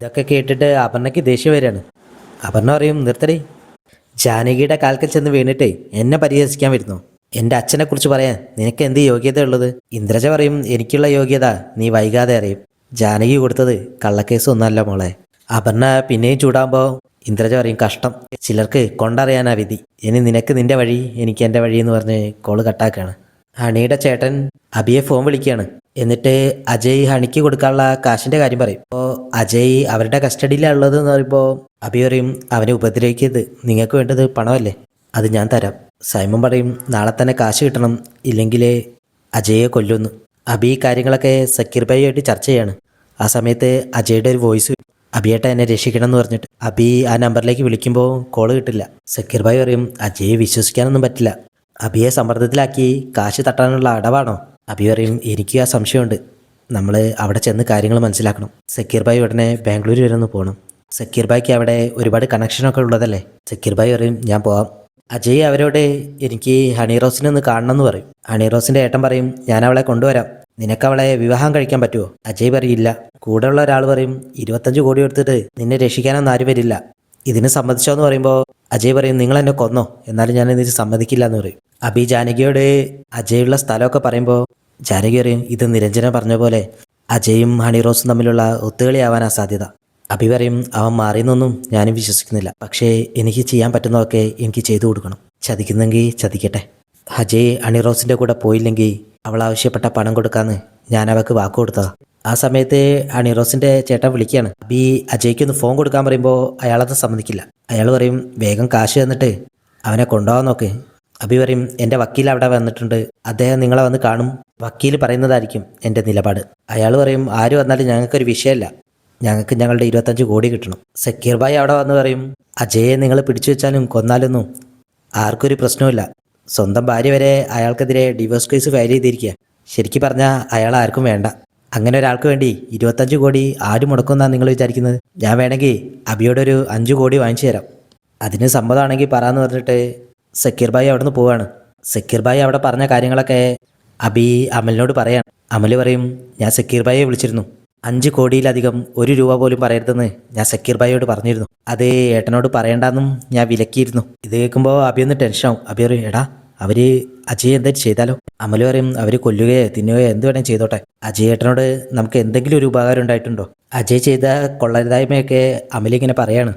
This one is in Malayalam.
ഇതൊക്കെ കേട്ടിട്ട് അപർണയ്ക്ക് ദേഷ്യം വരികയാണ്. അപർണ പറയും നിർത്തടി. ജാനകിയുടെ കാൽക്കൽ ചെന്ന് വീണിട്ടേ എന്നെ പരിഹസിക്കാൻ വരുന്നു. എന്റെ അച്ഛനെ കുറിച്ച് പറയാൻ നിനക്ക് എന്ത് യോഗ്യത ഉള്ളത്? ഇന്ദ്രജ പറയും എനിക്കുള്ള യോഗ്യത നീ വൈകാതെ അറിയും. ജാനകി കൊടുത്തത് കള്ളക്കേസ് ഒന്നല്ല മോളെ. അപർണ പിന്നെയും ചൂടാകുമ്പോൾ ഇന്ദ്രജ പറയും കഷ്ടം. ചിലർക്ക് കൊണ്ടറിയാനാ വിധി. ഇനി നിനക്ക് നിന്റെ വഴി എനിക്ക് എന്റെ വഴി എന്ന് പറഞ്ഞ് കോൾ കട്ടാക്കാണ്. അണിയുടെ ചേട്ടൻ അബിയെ ഫോൺ വിളിക്കുകയാണ്. എന്നിട്ട് അജയ് ഹണിക്ക് കൊടുക്കാനുള്ള കാശിന്റെ കാര്യം പറയും. അപ്പോൾ അജയ് അവരുടെ കസ്റ്റഡിയിലാണ് ഉള്ളത് എന്ന് പറയുമ്പോൾ അബി പറയും അവനെ ഉപദ്രവിക്കരുത്. നിങ്ങൾക്ക് വേണ്ടത് പണമല്ലേ? അത് ഞാൻ തരാം. സൈമൻ പറയും നാളെ തന്നെ കാശ് കിട്ടണം. ഇല്ലെങ്കിൽ അജയെ കൊല്ലുന്നു. അബി കാര്യങ്ങളൊക്കെ സക്കീർ ഭായിയായിട്ട് ചർച്ച ചെയ്യാണ്. ആ സമയത്ത് അജയുടെ ഒരു വോയിസ് അബിയേട്ട എന്നെ രക്ഷിക്കണം എന്ന് പറഞ്ഞിട്ട്. അബി ആ നമ്പറിലേക്ക് വിളിക്കുമ്പോൾ കോൾ കിട്ടില്ല. സക്കീർ ഭായി പറയും അജയെ വിശ്വസിക്കാനൊന്നും പറ്റില്ല. അബിയെ സമ്മർദ്ദത്തിലാക്കി കാശ് തട്ടാനുള്ള അടവാണോ? അബി പറയും എനിക്ക് ആ സംശയമുണ്ട്. നമ്മൾ അവിടെ ചെന്ന് കാര്യങ്ങൾ മനസ്സിലാക്കണം. സക്കീർ ഭായ് ഉടനെ ബാംഗ്ലൂർ വരെ ഒന്ന് പോകണം സക്കീർ ഭായ്ക്ക് അവിടെ ഒരുപാട് കണക്ഷനൊക്കെ ഉള്ളതല്ലേ? സക്കീർ ഭായ് പറയും ഞാൻ പോവാം. അജയ് അവരോട് എനിക്ക് ഹണി റോസിനെ ഒന്ന് കാണണം എന്ന് പറയും. ഹണി റോസിന്റെ ഏട്ടൻ പറയും ഞാൻ അവളെ കൊണ്ടുവരാം. നിനക്ക് അവളെ വിവാഹം കഴിക്കാൻ പറ്റുമോ അജയ് പറയില്ല കൂടെയുള്ള ഒരാൾ പറയും ഇരുപത്തഞ്ച് കോടി എടുത്തിട്ട് നിന്നെ രക്ഷിക്കാനൊന്നും ആരും വരില്ല. ഇതിന് സമ്മതിച്ചോ എന്ന് പറയുമ്പോൾ അജയ് പറയും നിങ്ങൾ എന്നെ കൊന്നോ. എന്നാലും ഞാൻ ഇതിന് സമ്മതിക്കില്ല എന്ന് പറയും. അബി ജാനകിയോട് അജയുള്ള സ്ഥലമൊക്കെ പറയുമ്പോൾ ജാനകി പറയും ഇത് നിരഞ്ജന പറഞ്ഞ പോലെ അജയും ഹണി റോസും തമ്മിലുള്ള ഒത്തുകളിയാവാനാ സാധ്യത അഭി പറയും അവൻ മാറിയെന്നൊന്നും ഞാനും വിശ്വസിക്കുന്നില്ല. പക്ഷേ എനിക്ക് ചെയ്യാൻ പറ്റുന്നതൊക്കെ എനിക്ക് ചെയ്തു കൊടുക്കണം. ചതിക്കുന്നെങ്കിൽ ചതിക്കട്ടെ. അജയ് ഹണി റോസിന്റെ കൂടെ പോയില്ലെങ്കിൽ അവൾ ആവശ്യപ്പെട്ട പണം കൊടുക്കാന്ന് ഞാൻ അവൾക്ക് വാക്ക് കൊടുത്തതാ. ആ സമയത്ത് ഹണിറോസിന്റെ ചേട്ടൻ വിളിക്കുകയാണ്. അബി അജയ്ക്ക് ഒന്ന് ഫോൺ കൊടുക്കാൻ പറയുമ്പോൾ അയാളത് സമ്മതിക്കില്ല. അയാൾ പറയും വേഗം കാശ് തന്നിട്ട് അവനെ കൊണ്ടുപോകാൻ നോക്ക്. അബി പറയും എന്റെ വക്കീൽ അവിടെ വന്നിട്ടുണ്ട്. അദ്ദേഹം നിങ്ങളെ വന്ന് കാണും. വക്കീൽ പറയുന്നതായിരിക്കും എന്റെ നിലപാട്. അയാൾ പറയും ആര് വന്നാലും ഞങ്ങൾക്കൊരു വിഷയമല്ല. ഞങ്ങൾക്ക് ഞങ്ങളുടെ ഇരുപത്തഞ്ച് കോടി കിട്ടണം. സക്കീർ ഭായ് അവിടെ വന്ന് പറയും അജയെ നിങ്ങൾ പിടിച്ചു വെച്ചാലും കൊന്നാലൊന്നും ആർക്കൊരു പ്രശ്നവുമില്ല. സ്വന്തം ഭാര്യ വരെ അയാൾക്കെതിരെ ഡിവോഴ്സ് കേസ് ഫയൽ ചെയ്തിരിക്കുക ശരിക്കും പറഞ്ഞാൽ അയാൾ ആർക്കും വേണ്ട. അങ്ങനെ ഒരാൾക്ക് വേണ്ടി ഇരുപത്തഞ്ച് കോടി ആര് മുടക്കുമെന്നാണ് നിങ്ങൾ വിചാരിക്കുന്നത്? ഞാൻ വേണമെങ്കിൽ അബിയോടൊരു അഞ്ച് കോടി വാങ്ങിച്ചു തരാം. അതിന് സമ്മതമാണെങ്കിൽ പറയാമെന്ന് പറഞ്ഞിട്ട് സക്കീർ ഭായി അവിടെ നിന്ന് പോവാണ്. സക്കീർ ഭായി അവിടെ പറഞ്ഞ കാര്യങ്ങളൊക്കെ അബി അമലിനോട് പറയാണ്. അമൽ പറയും ഞാൻ സക്കീർ ഭായിയെ വിളിച്ചിരുന്നു. അഞ്ച് കോടിയിലധികം ഒരു രൂപ പോലും പറയരുതെന്ന് ഞാൻ സക്കീർ ഭായിയോട് പറഞ്ഞിരുന്നു. അത് ഏട്ടനോട് പറയണ്ടെന്നും ഞാൻ വിലക്കിയിരുന്നു. ഇത് കേൾക്കുമ്പോൾ അബി ഒന്ന് ടെൻഷനാവും അബി പറയും എടാ അവർ അജയ് എന്തായാലും ചെയ്താലോ? അമൽ പറയും അവർ കൊല്ലുകയോ തിന്നുകയോ എന്ത് വേണേലും ചെയ്തോട്ടെ. അജയ് ഏട്ടനോട് നമുക്ക് എന്തെങ്കിലും ഒരു ഉപകാരം ഉണ്ടായിട്ടുണ്ടോ? അജയ് ചെയ്ത കൊള്ളരുതായ്മയൊക്കെ അമലിങ്ങനെ പറയാണ്.